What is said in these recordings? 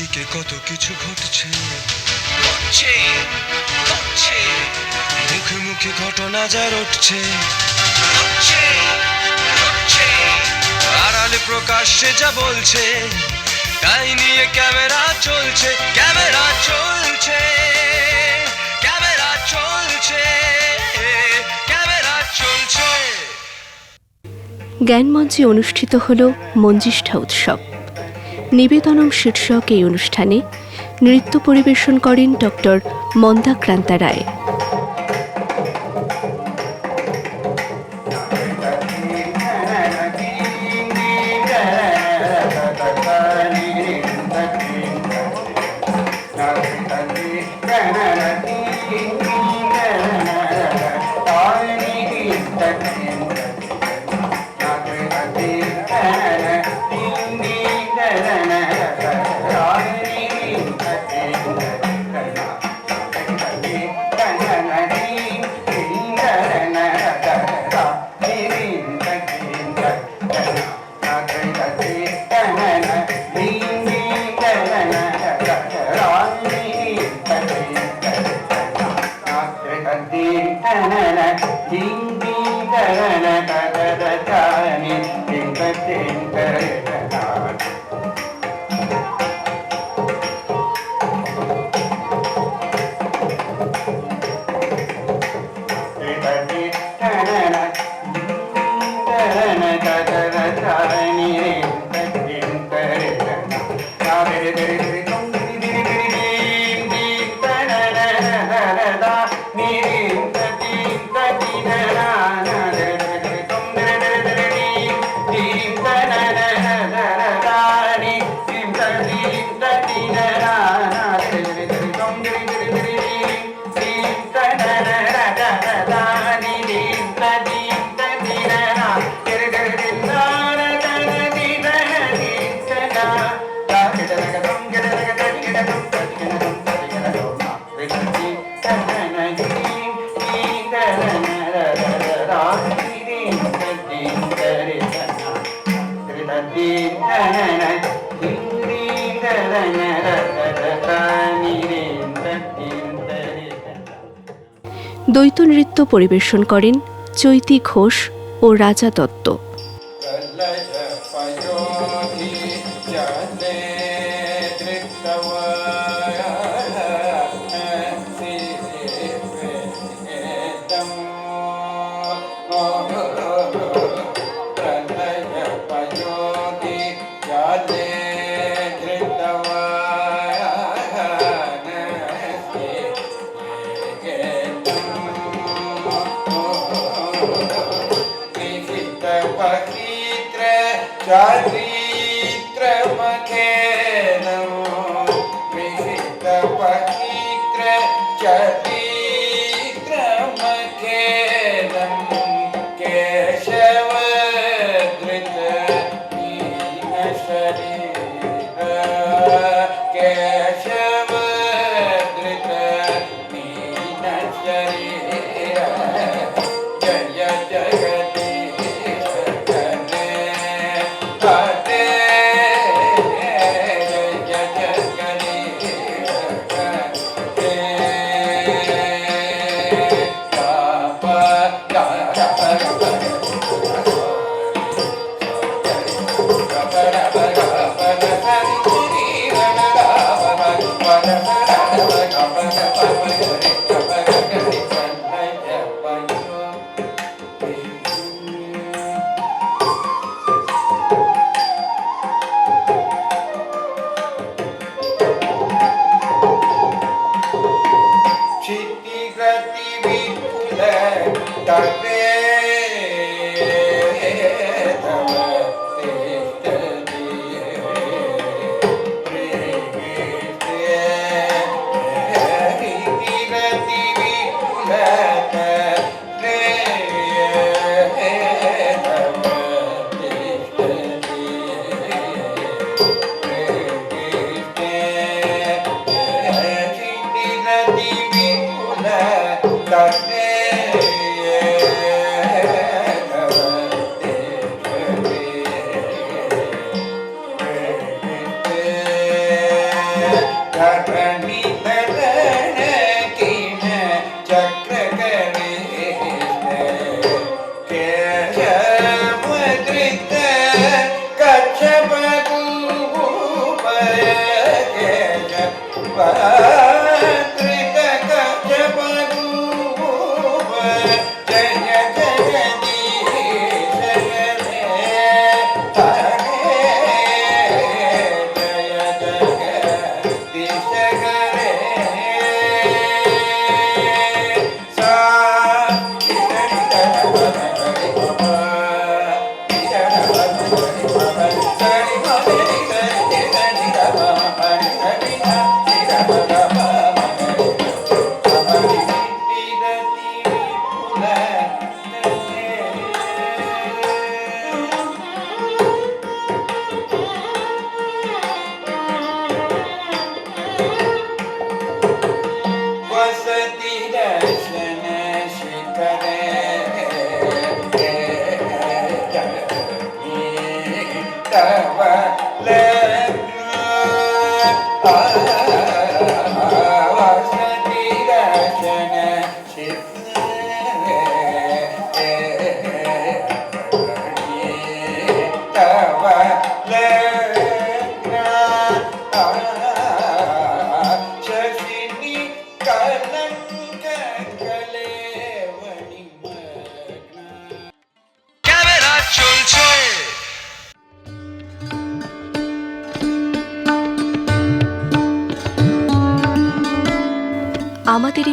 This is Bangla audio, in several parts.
চারিদিকে কত কিছু ঘটছে। ঘটছে ঘটছে। মুখে মুখে ঘটনা যা রটছে। ঘটছে ঘটছে। আড়ালে প্রকাশ্যে যা বলছে তাই নিয়ে ক্যামেরা চলছে ক্যামেরা চলছে ক্যামেরা চলছে ক্যামেরা চলছে। জ্ঞানমঞ্চে অনুষ্ঠিত হল মঞ্জিষ্ঠা উৎসব। নিবেদনম শীর্ষক এই অনুষ্ঠানে নৃত্য পরিবেশন করেন ডক্টর মন্দাক্রান্তা রায়। ಕದ್ದಿ ಕನನ ಹಿಂದಿ ಕನನ ಕದದ দ্বৈত নৃত্য পরিবেশন করেন চৈতি ঘোষ ও রাজা দত্ত। Yeah.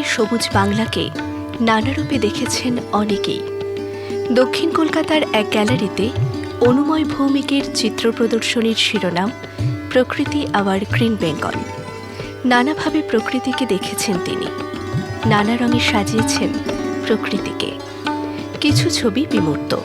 সবুজ বাংলাকে নানারূপে দেখেছেন অনেকেই। দক্ষিণ কলকাতার এক গ্যালারিতে অনুময় ভৌমিকের চিত্র প্রদর্শনীর শিরোনাম, প্রকৃতি আওয়ার গ্রিন বেঙ্গল নানাভাবে প্রকৃতিকে দেখেছেন তিনি। নানা রঙে সাজিয়েছেন প্রকৃতিকে। কিছু ছবি বিমূর্ত।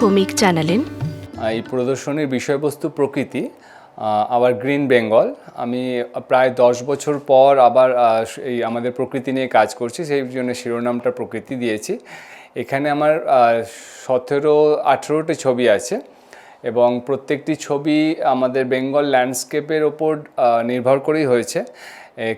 ভৌমিক জানালেন। এই প্রদর্শনীর বিষয়বস্তু প্রকৃতি আবার গ্রিন বেঙ্গল। আমি প্রায় দশ বছর পর আবার এই আমাদের প্রকৃতি নিয়ে কাজ করছি, সেই জন্য শিরোনামটা প্রকৃতি দিয়েছি। এখানে আমার সতেরো, আঠেরোটি ছবি আছে এবং প্রত্যেকটি ছবি আমাদের বেঙ্গল ল্যান্ডস্কেপের ওপর নির্ভর করেই হয়েছে।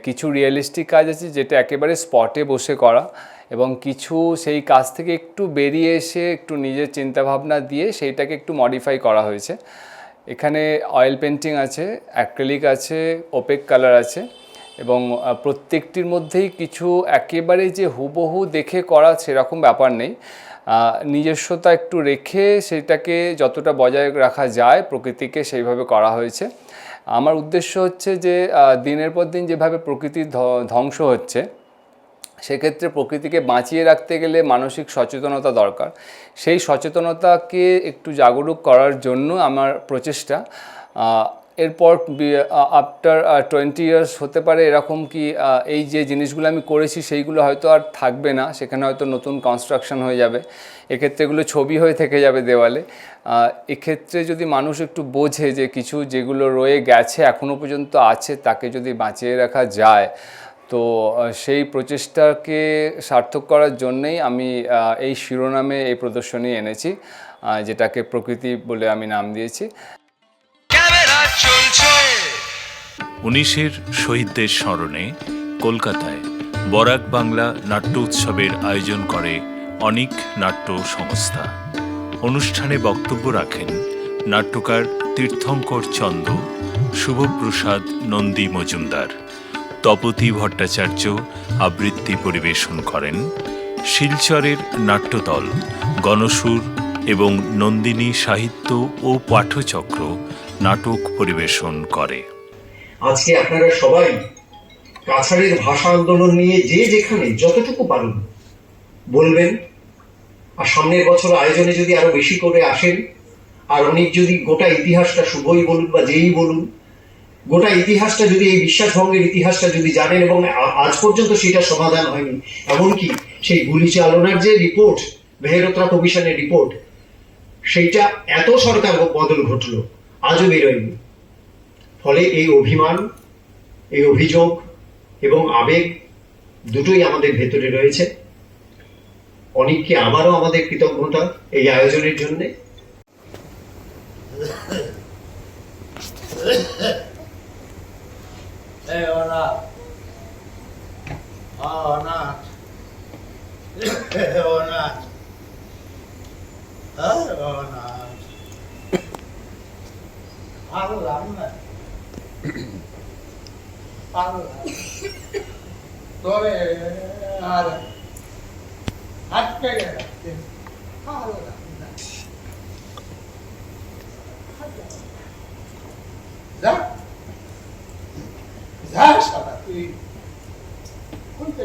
কিছু রিয়েলিস্টিক কাজ আছে যেটা একেবারে স্পটে বসে করা। এবং কিছু সেই কাজ থেকে একটু বেরিয়ে এসে একটু নিজের চিন্তাভাবনা দিয়ে সেইটাকে একটু মডিফাই করা হয়েছে। এখানে অয়েল পেন্টিং আছে অ্যাক্রেলিক আছে ওপেক কালার আছে এবং প্রত্যেকটির মধ্যেই কিছু একেবারে যে হুবহু দেখে করা সেরকম ব্যাপার নেই। নিজস্বতা একটু রেখে সেটাকে যতটা বজায় রাখা যায় প্রকৃতিকে সেইভাবে করা হয়েছে। আমার উদ্দেশ্য হচ্ছে যে দিনের পর দিন যেভাবে প্রকৃতির ধ্বংস হচ্ছে সেক্ষেত্রে প্রকৃতিকে বাঁচিয়ে রাখতে গেলে মানসিক সচেতনতা দরকার। সেই সচেতনতাকে একটু জাগরুক করার জন্য আমার প্রচেষ্টা। এরপর আফটার টোয়েন্টি ইয়ার্স হতে পারে এরকম কি এই যে জিনিসগুলো আমি করেছি সেইগুলো হয়তো আর থাকবে না। সেখানে হয়তো নতুন কনস্ট্রাকশন হয়ে যাবে। এক্ষেত্রে এগুলো ছবি হয়ে থেকে যাবে দেওয়ালে। এক্ষেত্রে যদি মানুষ একটু বোঝে যে কিছু যেগুলো রয়ে গেছে এখনও পর্যন্ত আছে, তাকে যদি বাঁচিয়ে রাখা যায় তো সেই প্রচেষ্টাকে সার্থক করার জন্যেই আমি এই শিরোনামে এই প্রদর্শনী এনেছি যেটাকে প্রকৃতি বলে আমি নাম দিয়েছি। উনিশের শহীদদের স্মরণে কলকাতায় বরাক বাংলা নাট্য উৎসবের আয়োজন করে অনেক নাট্য সংস্থা। অনুষ্ঠানে বক্তব্য রাখেন নাট্যকার তীর্থঙ্কর চন্দ শুভপ্রসাদ নন্দী মজুমদার। তপতি ভট্টাচার্য আবৃত্তি পরিবেশন করেন। শিলচরের নাট্যদল, গণসুর এবং নন্দিনী সাহিত্য ও পাঠচক্র নাটক পরিবেশন করে। আজকে আপনারা সবাই কাছাড়ের ভাষা আন্দোলন নিয়ে যে যেখানে যতটুকু পারেন বলবেন। আর সামনের বছর আয়োজনে যদি আরও বেশি করে আসেন, আর অনেক যদি গোটা ইতিহাসটা শুভই বলুন বা যেই বলুন গোটা ইতিহাসটা যদি, এই বিশ্বাসভঙ্গের ইতিহাসটা যদি জানেন এবং আজ পর্যন্ত সেটা সমাধান হয়নি, এমনকি সেই গুলি চালনার যে রিপোর্ট মেহরতরা কমিশনের রিপোর্ট সেইটা এত সরকার বদল ঘটলো, আজও বেরোয়নি। ফলে এই অভিমান, এই অভিযোগ এবং আবেগ দুটোই আমাদের ভেতরে রয়েছে। অনেককে আবারও আমাদের কৃতজ্ঞতা এই আয়োজনের জন্যে Hey, অনাথ অনাথ অনাথ অনাথ পারলাম না পারলাম তবে আর হাত পেরে রাখতে পারলাম না যা যা শালা তুই কোনটা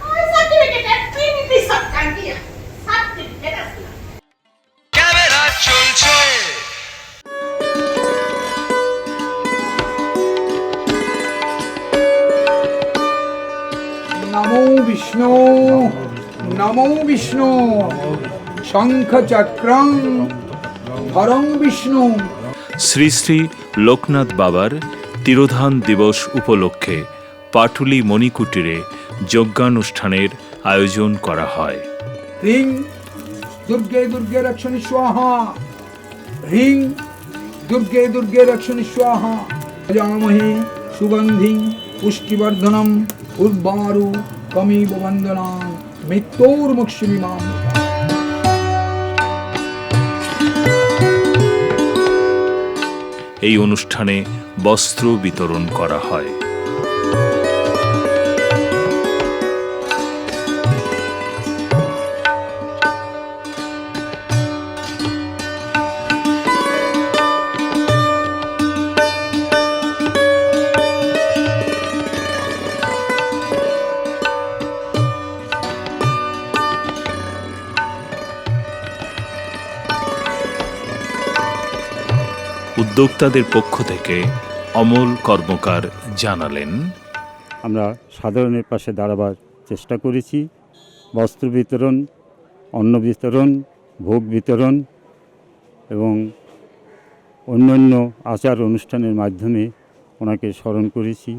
নমো বিষ্ণু নমো বিষ্ণু শঙ্খ চক্রং ধরং বিষ্ণু শ্রী শ্রী লোকনাথ বাবার তিরোধান দিবস উপলক্ষে পাটুলি মণিকুটিরে যজ্ঞানুষ্ঠানের আয়োজন করা হয়। হ্রিং দুর্গে দুর্গে রক্ষণি স্বাহা। হ্রিং দুর্গে দুর্গে রক্ষণি স্বাহা। যামহে সুগন্ধিং পুষ্টিবর্ধনম উর্বারু কমিব বন্দনাং মৃত্যুর্মুক্ষিমাম এই অনুষ্ঠানে বস্ত্র বিতরণ করা হয়। উদ্যোক্তাদের পক্ষ থেকে অমল কর্মকার জানালেন, আমরা সাধারণের পাশে দাঁড়াবার চেষ্টা করেছি। বস্ত্র বিতরণ, অন্ন বিতরণ, ভোগ বিতরণ এবং অন্যান্য আচার অনুষ্ঠানের মাধ্যমে ওনাকে স্মরণ করেছি।